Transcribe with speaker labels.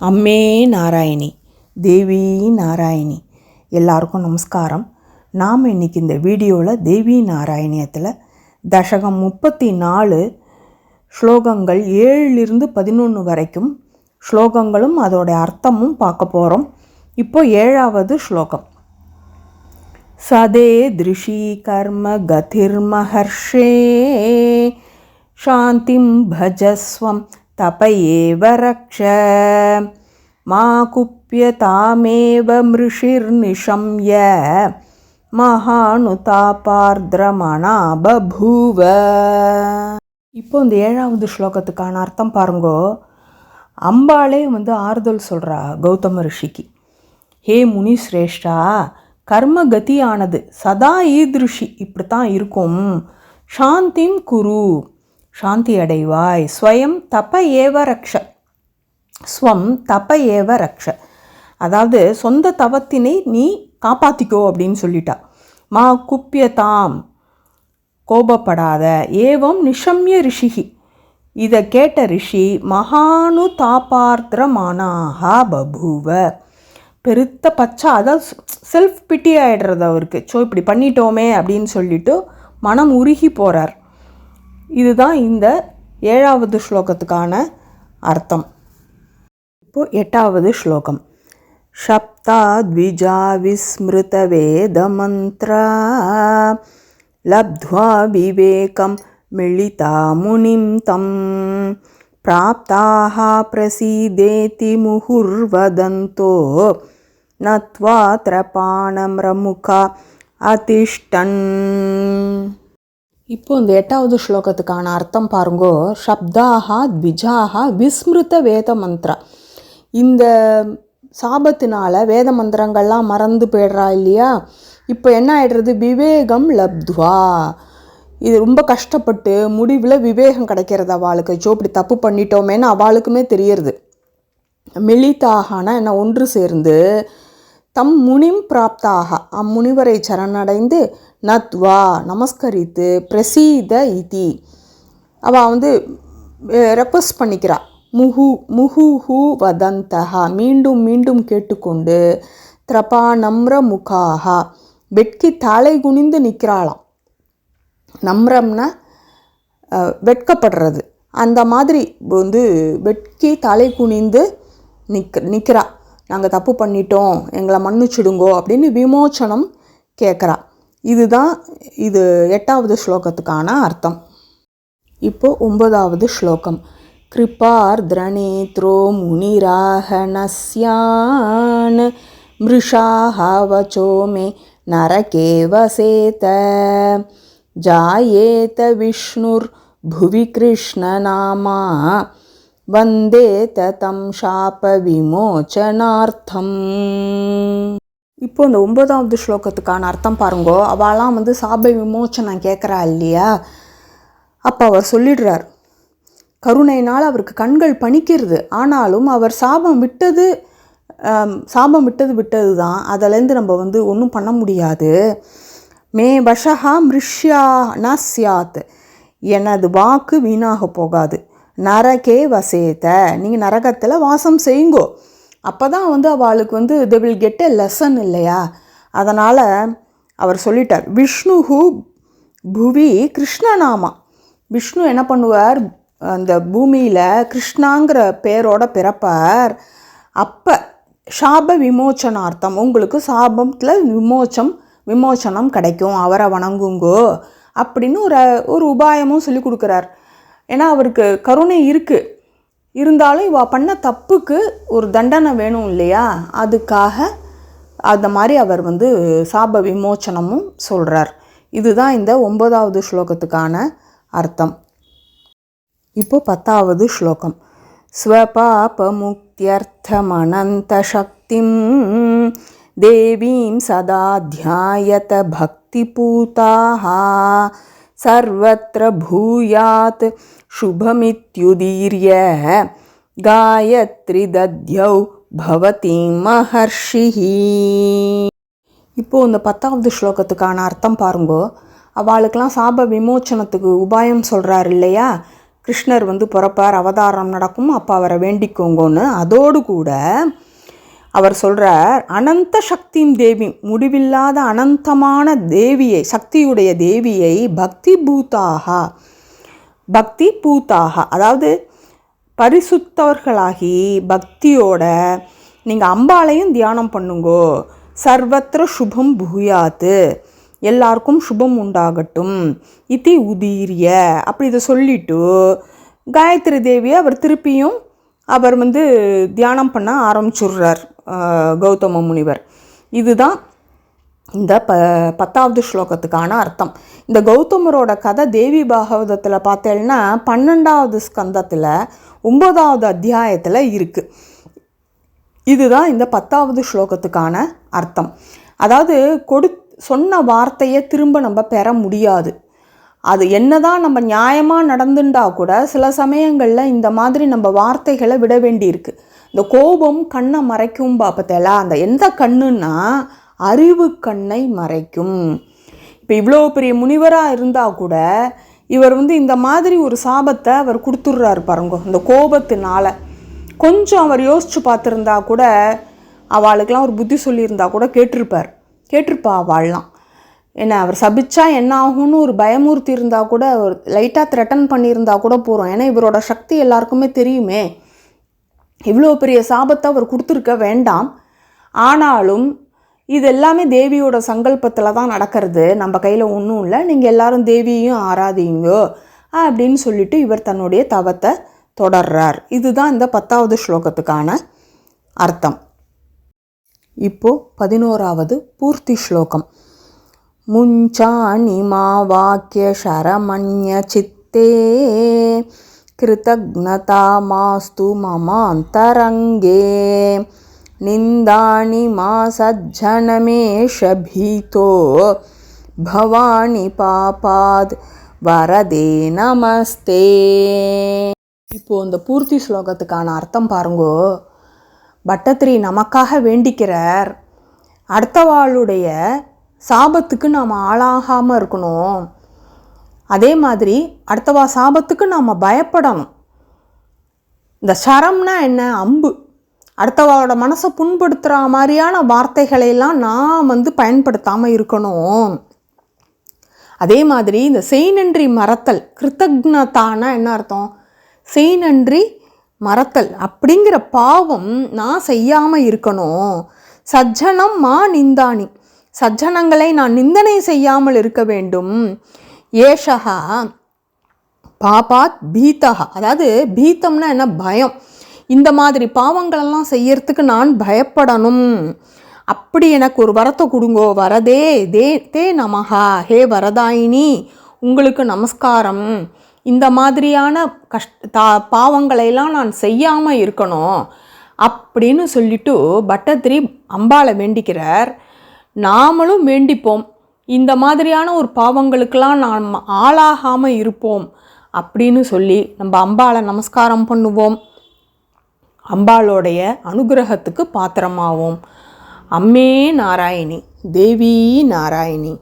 Speaker 1: அம்மே நாராயணி தேவி நாராயணி. எல்லாருக்கும் நமஸ்காரம். நாம் இன்னைக்கு இந்த வீடியோவில் தேவி நாராயணியத்தில் தசகம் முப்பத்தி நாலு ஸ்லோகங்கள் ஏழிலிருந்து பதினொன்று வரைக்கும் ஸ்லோகங்களும் அதோட அர்த்தமும் பார்க்க போகிறோம் இப்போ ஏழாவது ஸ்லோகம். சதே திருஷி கர்ம கதிர்மஹர்ஷே சாந்திம் பஜஸ்வம் தப एव रक्ष मा कुप्यतामेव मृषिर्निशम्य மகானுதாபார்திரமணா பபூவ இப்போ இந்த ஏழாவது ஸ்லோகத்துக்கான அர்த்தம் பாருங்கோ. அம்பாளே வந்து ஆறுதல் சொல்கிறா கௌதம ரிஷிக்கு. ஹே முனி சிரேஷ்டா கர்ம கதியானது சதா ஈதிருஷி இப்படித்தான் இருக்கும். சாந்திம் குரு. சாந்தி அடைவாய் ஸ்வயம் தப ஏவ ரக்ஷ. ஸ்வம் தப ஏவ ரக்ஷ. அதாவது சொந்த தவத்தினை நீ காப்பாற்றிக்கோ அப்படின்னு சொல்லிட்டா. மா குப்பியதாம் கோபப்படாத. ஏவம் நிஷம்ய ரிஷிகி இதை கேட்ட ரிஷி மகானு தாபார்த்திரமானாகா பபூவ. பெருத்த பச்சா அதாவது செல்ஃப் பிட்டி ஆகிடுறது அவருக்கு. ஸோ இப்படி பண்ணிட்டோமே அப்படின்னு சொல்லிட்டு மனம் உருகி போகிறார் இதுதான் இந்த ஏழாவது ஸ்லோகத்துக்கான அர்த்தம் இப்போ எட்டாவது ஸ்லோகம் சப்தா த்விஜா விஸ்மிருத வேத மந்த்ரா லப்த்வா விவேகம் மிளிதா முனிம் தம் प्राप्ताः प्रसीदेति मुहुर्वदन्तो नत्वा त्रपाणम्रमुखा அதிஷ்டன் இப்போ இந்த எட்டாவது ஸ்லோகத்துக்கான அர்த்தம் பாருங்கோ. சப்தாகா த்விஜாகா விஸ்மிருத வேத மந்திரா. இந்த சாபத்தினால வேத மந்திரங்கள்லாம் மறந்து போயிடுறா இல்லையா? இப்போ என்ன ஆகிடுறது விவேகம் லப்த்வா. இது ரொம்ப கஷ்டப்பட்டு முடிவில் விவேகம் கிடைக்கிறது அவளுக்கு. ஜோ இப்படி தப்பு பண்ணிட்டோமேன்னு அவளுக்குமே தெரியறது. மிளித்தாகனா என்ன ஒன்று சேர்ந்து தம் முனிம் பிராப்தாக. அம்முனிவரை சரணடைந்து நத்வா நமஸ்கரித்து பிரசீத இதி. அவள் வந்து ரெக்வஸ்ட் பண்ணிக்கிறா. முஹு முஹுஹு வதந்தகா மீண்டும் மீண்டும் கேட்டுக்கொண்டு திரபா நம்ர முகாகா வெட்கி தலை குனிந்து நிற்கிறாளாம் நம்ரம்னா வெட்கப்படுறது. அந்த மாதிரி வந்து வெட்கி தலை குனிந்து நிற்க நிற்கிறா நாங்கள் தப்பு பண்ணிட்டோம். எங்களை மன்னிச்சிடுங்கோ அப்படின்னு விமோச்சனம் கேட்குறா இதுதான் இது எட்டாவது ஸ்லோகத்துக்கான அர்த்தம் இப்போ ஒன்பதாவது ஸ்லோகம் கிருபார்திரணேத்ரோ முனிராகணஸ்யான் மிருஷாஹவச்சோ மே நரகே வசேத जायेत विष्णुर्भुवि कृष्णनामा வந்தேத தம் சாப விமோச்சனார்த்தம் இப்போ இந்த ஒன்பதாவது ஸ்லோகத்துக்கான அர்த்தம் பாருங்கோ. அவளாம் வந்து சாபை விமோச்சனம் கேட்குறா இல்லையா? அப்போ அவர் சொல்லிடுறார் கருணையினால் அவருக்கு கண்கள் பணிக்கிறது. ஆனாலும் அவர் சாபம் விட்டது சாபம் விட்டது விட்டது தான் அதிலேருந்து நம்ம வந்து ஒன்றும் பண்ண முடியாது. மே வஷஹா மிருஷ்யா ந சியாத் எனது வாக்கு வீணாக போகாது. நரகே வசேத்த நீங்கள் நரகத்தில் வாசம் செய்யுங்கோ அப்போ தான் வந்து அவளுக்கு வந்து they will get a lesson இல்லையா? அதனால் அவர் சொல்லிட்டார் விஷ்ணுஹு புவி கிருஷ்ணநாமா. விஷ்ணு என்ன பண்ணுவார்? அந்த பூமியில் கிருஷ்ணாங்கிற பேரோட பிறப்பார். அப்போ சாப விமோச்சனார்த்தம் உங்களுக்கு சாபத்தில் விமோச்சம் விமோச்சனம் கிடைக்கும் அவரை வணங்குங்கோ அப்படின்னு ஒரு ஒரு உபாயமும் சொல்லி கொடுக்குறார். ஏன்னா அவருக்கு கருணை இருக்குது இருந்தாலும் இவள் பண்ண தப்புக்கு ஒரு தண்டனை வேணும் இல்லையா? அதுக்காக அந்த மாதிரி அவர் வந்து சாப விமோச்சனமும் சொல்கிறார் இதுதான் இந்த ஒன்பதாவது ஸ்லோகத்துக்கான அர்த்தம். இப்போ பத்தாவது ஸ்லோகம். ஸ்வபாபமுக்தியர்த்தமனந்த சக்திம் தேவீம் சதா தியாயத பக்தி பூதாஹா சர்வத்திர பூயாத் சுபமித்யுதீரிய காயத்ரி தத்யௌ பவதி மகர்ஷிஹி இப்போ இந்த பத்தாவது ஸ்லோகத்துக்கான அர்த்தம் பாருங்கோ. அவளுக்கெல்லாம் சாப விமோச்சனத்துக்கு உபாயம் சொல்கிறார் இல்லையா? கிருஷ்ணர் வந்து பிறப்பார் அவதாரம் நடக்கும் அப்போ அவரை வேண்டிக்கோங்கன்னு. அதோடு கூட அவர் சொல்கிறார் அனந்த சக்தியும் தேவி முடிவில்லாத அனந்தமான தேவியை சக்தியுடைய தேவியை பக்தி பூத்தாக பக்தி பூத்தாக அதாவது பரிசுத்தவர்களாகி பக்தியோட நீங்கள் அம்பாளையும் தியானம் பண்ணுங்கோ. சர்வத்திர சுபம் பூயாத்து எல்லாருக்கும் சுபம் உண்டாகட்டும். இத்தி உதீரிய. அப்படி இதை சொல்லிட்டு காயத்ரி தேவியை அவர் திருப்பியும் அவர் வந்து தியானம் பண்ண ஆரம்பிச்சுடுறார். கௌதம முனிவர். இதுதான் இந்த ப பத்தாவது ஸ்லோகத்துக்கான அர்த்தம். இந்த கௌதமரோட கதை தேவி பாகவதத்தில் பார்த்தேன்னா பன்னெண்டாவது ஸ்கந்தத்தில் ஒன்பதாவது அத்தியாயத்தில் இருக்குது இதுதான் இந்த பத்தாவது ஸ்லோகத்துக்கான அர்த்தம். அதாவது கொடு சொன்ன வார்த்தையை திரும்ப நம்ம பெற முடியாது. அது என்னதான் நம்ம நியாயமாக நடந்துட்டா கூட சில சமயங்களில் இந்த மாதிரி நம்ம வார்த்தைகளை விட வேண்டியிருக்கு. இந்த கோபம் கண்ணை மறைக்கும் பார்ப்பத்தேல அந்த எந்த கண்ணுன்னா அறிவு கண்ணை மறைக்கும். இப்போ இவ்வளோ பெரிய முனிவராக இருந்தால் கூட இவர் வந்து இந்த மாதிரி ஒரு சாபத்தை அவர் கொடுத்துட்றாரு பாருங்க இந்த கோபத்தினால. கொஞ்சம் அவர் யோசித்து பார்த்துருந்தா கூட அவளுக்கெல்லாம் ஒரு புத்தி சொல்லியிருந்தா கூட கேட்டிருப்பார். கேட்டிருப்பா அவள்லாம். என்ன அவர் சபிச்சா என்ன ஆகும்னு ஒரு பயமூர்த்தி இருந்தால் கூட ஒரு லைட்டாக த்ரெட்டன் பண்ணியிருந்தா கூட போகிறோம் ஏன்னா இவரோட சக்தி எல்லாருக்குமே தெரியுமே. இவ்வளோ பெரிய சாபத்தை அவர் கொடுத்துருக்க வேண்டாம். ஆனாலும் இது எல்லாமே தேவியோட சங்கல்பத்தில் தான் நடக்கிறது. நம்ம கையில் ஒன்றும் இல்லை. நீங்கள் எல்லாரும் தேவியையும் ஆராதிங்க அப்படின்னு சொல்லிட்டு இவர் தன்னுடைய தவத்தை தொடர்றார். இதுதான் இந்த பத்தாவது ஸ்லோகத்துக்கான அர்த்தம். இப்போ பதினோராவது பூர்த்தி ஸ்லோகம். முஞ்சாணி மா வாக்கிய சரமண்ய சித்தே கிருதக்னதா மாஸ்து மமாந்தரங்கே நிந்தாணி सज्जनमेष भीतो। भवानि பவானி பாபாத் வரதே நமஸ்தே இப்போ இந்த பூர்த்தி ஸ்லோகத்துக்கான அர்த்தம் பாருங்கோ. பட்டத்திரி நமக்காக வேண்டிக்கிறார். அடுத்தவாளுடைய சாபத்துக்கு நாம் ஆளாகாமல் இருக்கணும். அதே மாதிரி அடுத்தவா சாபத்துக்கு நாம் பயப்படணும். இந்த சரம்னா என்ன? அம்பு. அடுத்தவாவோட மனசை புண்படுத்துகிற மாதிரியான வார்த்தைகளையெல்லாம் நான் வந்து பயன்படுத்தாமல் இருக்கணும். அதே மாதிரி இந்த செய் நன்றி மறத்தல் கிருத்தக்னதானா என்ன அர்த்தம்? செய் நன்றி மறத்தல் அப்படிங்கிற பாவம் நான் செய்யாமல் இருக்கணும். சஜ்ஜனம் மா நிந்தானி. சஜ்ஜனங்களை நான் நிந்தனை செய்யாமல் இருக்க வேண்டும். ஏஷகா பாபாத் பீத்தகா அதாவது பீத்தம்னா என்ன? பயம். இந்த மாதிரி பாவங்களெல்லாம் செய்யறதுக்கு நான் பயப்படணும். அப்படி எனக்கு ஒரு வரத்தை கொடுங்கோ வரதே தே தே நமகா ஹே வரதாயினி உங்களுக்கு நமஸ்காரம். இந்த மாதிரியான கஷ்ட தா பாவங்களையெல்லாம் நான் செய்யாமல் இருக்கணும் அப்படின்னு சொல்லிட்டு பட்டத்திரி அம்பாளை வேண்டிக்கிறார். நாமளும் வேண்டிப்போம். இந்த மாதிரியான ஒரு பாவங்களுக்கெல்லாம் நாம் ஆளாகாமல் இருப்போம் அப்படின்னு சொல்லி நம்ம அம்பாளை நமஸ்காரம் பண்ணுவோம். அம்பாளோடைய அனுகிரகத்துக்கு பாத்திரமாவோம். அம்மே நாராயணி தேவி நாராயணி.